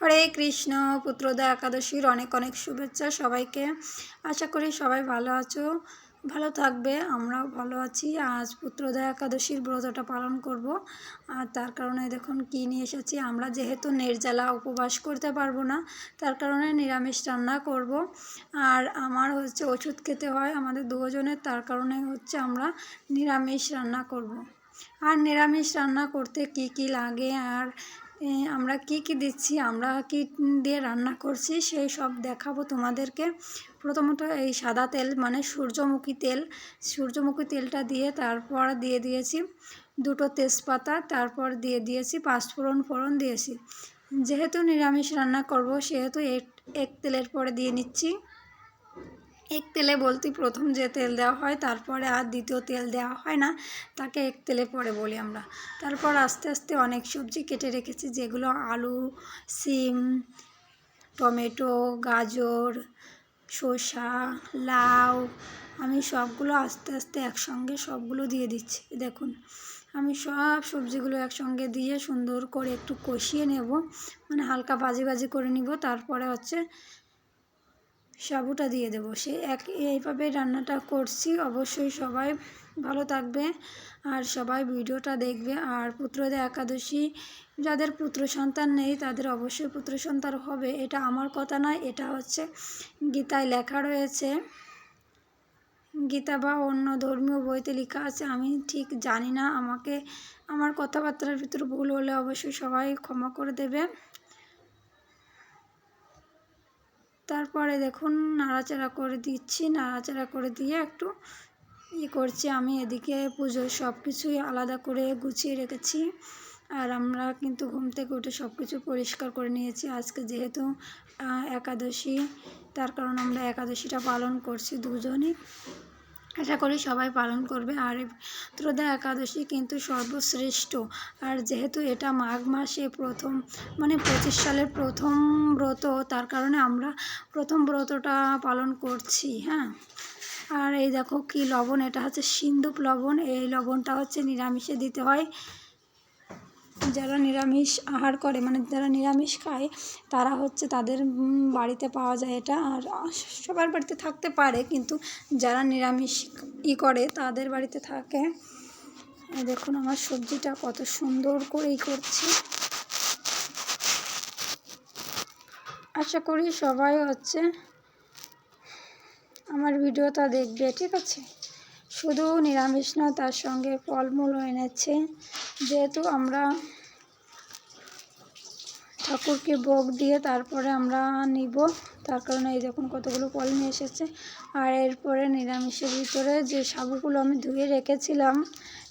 হরে কৃষ্ণ, পুত্রদা একাদশীর অনেক অনেক শুভেচ্ছা সবাইকে। আশা করি সবাই ভালো আছো, ভালো থাকবে, আমরাও ভালো আছি। আজ পুত্রদা একাদশীর ব্রতটা পালন করব। আর তার কারণে দেখুন কী নিয়ে এসেছি, আমরা যেহেতু নির্জলা উপবাস করতে পারব না, তার কারণে নিরামিষ রান্না করব। আর আমার হচ্ছে ওষুধ খেতে হয় আমাদের দুজনের, তার কারণে হচ্ছে আমরা নিরামিষ রান্না করব। আর নিরামিষ রান্না করতে কি কি লাগে আর আমরা কি কি দিচ্ছি, আমরা কি দিয়ে রান্না করছি, সেই সব দেখাবো তোমাদেরকে। প্রথমত এই সাদা তেল মানে সূর্যমুখী তেল। সূর্যমুখী তেলটা দিয়ে তারপর দিয়ে দিয়েছি দুটো তেজপাতা, তারপর দিয়ে দিয়েছি পাঁচফোড়ন ফোড়ন দিয়েছি। যেহেতু নিরামিষ রান্না করব, সেহেতু এক তেলের পরে দিয়ে নিচ্ছি। এক তেলে বলতে প্রথম যে তেল দেওয়া হয়, তারপরে আর দ্বিতীয় তেল দেওয়া হয় না, তাকে এক তেলে পরে বলি আমরা। তারপর আস্তে আস্তে অনেক সবজি কেটে রেখেছি, যেগুলো আলু, সিম, টমেটো, গাজর, শসা, লাউ, আমি সবগুলো আস্তে আস্তে একসঙ্গে সবগুলো দিয়ে দিচ্ছি। দেখুন, আমি সব সবজিগুলো একসঙ্গে দিয়ে সুন্দর করে একটু কষিয়ে নেব মানে হালকা ভাজি ভাজি করে নিব, তারপরে হচ্ছে সাবুটা দিয়ে দেবো। সে এক এইভাবে রান্নাটা করছি। অবশ্যই সবাই ভালো থাকবে আর সবাই ভিডিওটা দেখবে। আর পুত্রদের একাদশী, যাদের পুত্র সন্তান নেই, তাদের অবশ্যই পুত্র সন্তান হবে। এটা আমার কথা নয়, এটা হচ্ছে গীতায় লেখা রয়েছে। গীতা বা অন্য ধর্মীয় বইতে লেখা আছে। আমি ঠিক জানি না, আমাকে আমার কথাবার্তার ভিতরে ভুল হলে অবশ্যই সবাই ক্ষমা করে দেবে। তারপরে দেখুন নাড়াচাড়া করে দিচ্ছি, নাড়াচাড়া করে দিয়ে একটু ই করছি আমি। এদিকে পুজোর সব কিছুই আলাদা করে গুছিয়ে রেখেছি। আর আমরা কিন্তু ঘুম থেকে উঠে সব কিছু পরিষ্কার করে নিয়েছি। আজকে যেহেতু একাদশী, তার কারণ আমরা একাদশীটা পালন করছি দুজনই আশা করি সবাই পালন করবে। আর ত্রোদা একাদশী কিন্তু সর্বশ্রেষ্ঠ। আর যেহেতু এটা মাঘ মাসে প্রথম মানে পঁচিশ সালের প্রথম ব্রত, তার কারণে আমরা প্রথম ব্রতটা পালন করছি হ্যাঁ? আর এই দেখো কি লবণ, এটা হচ্ছে সিন্দুক লবণ। এই লবণটা হচ্ছে নিরামিষে দিতে হয়। যারা নিরামিষ আহার করে মানে যারা নিরামিষ খায়, তারা হচ্ছে তাদের বাড়িতে পাওয়া যায় এটা। আর সবার বাড়িতে থাকতে পারে, কিন্তু যারা নিরামিষ ই করে, তাদের বাড়িতে থাকে। দেখুন আমার সবজিটা কত সুন্দর করেই করছি। আশা করি সবাই হচ্ছে আমার ভিডিওটা দেখবে, ঠিক আছে? শুধু নিরামিষ না, তার সঙ্গে ফলমূলও এনেছে। যেহেতু আমরা ঠাকুরকে ভোগ দিয়ে তারপরে আমরা নিব, তার কারণে এই দেখুন কতগুলো ফল নিয়ে এসেছে। আর এরপরে নিরামিষের ভিতরে যে সাবুগুলো আমি ধুয়ে রেখেছিলাম,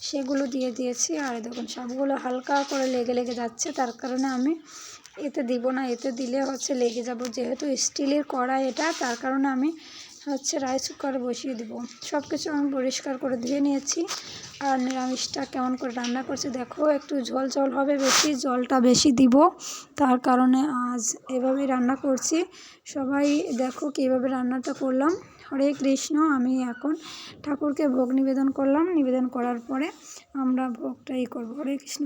সেগুলো দিয়ে দিয়েছি। আর দেখুন সাবুগুলো হালকা করে লেগে লেগে যাচ্ছে, তার কারণে আমি এতে দিব না, এতে দিলে হচ্ছে লেগে যাব। যেহেতু স্টিলের কড়াই এটা, তার কারণে আমি হচ্ছে রাইস কুকারে বসিয়ে দিব। সব কিছু আমি পরিষ্কার করে ধুয়ে নিয়েছি। আর নিরামিষটা কেমন করে রান্না করছি দেখো, একটু ঝোল ঝোল হবে বেশি, জলটা বেশি দিব। তার কারণে আজ এভাবেই রান্না করছি। সবাই দেখো কীভাবে রান্নাটা করলাম। হরে কৃষ্ণ, আমি এখন ঠাকুরকে ভোগ নিবেদন করলাম। নিবেদন করার পরে আমরা ভোগটাই করব। হরে কৃষ্ণ।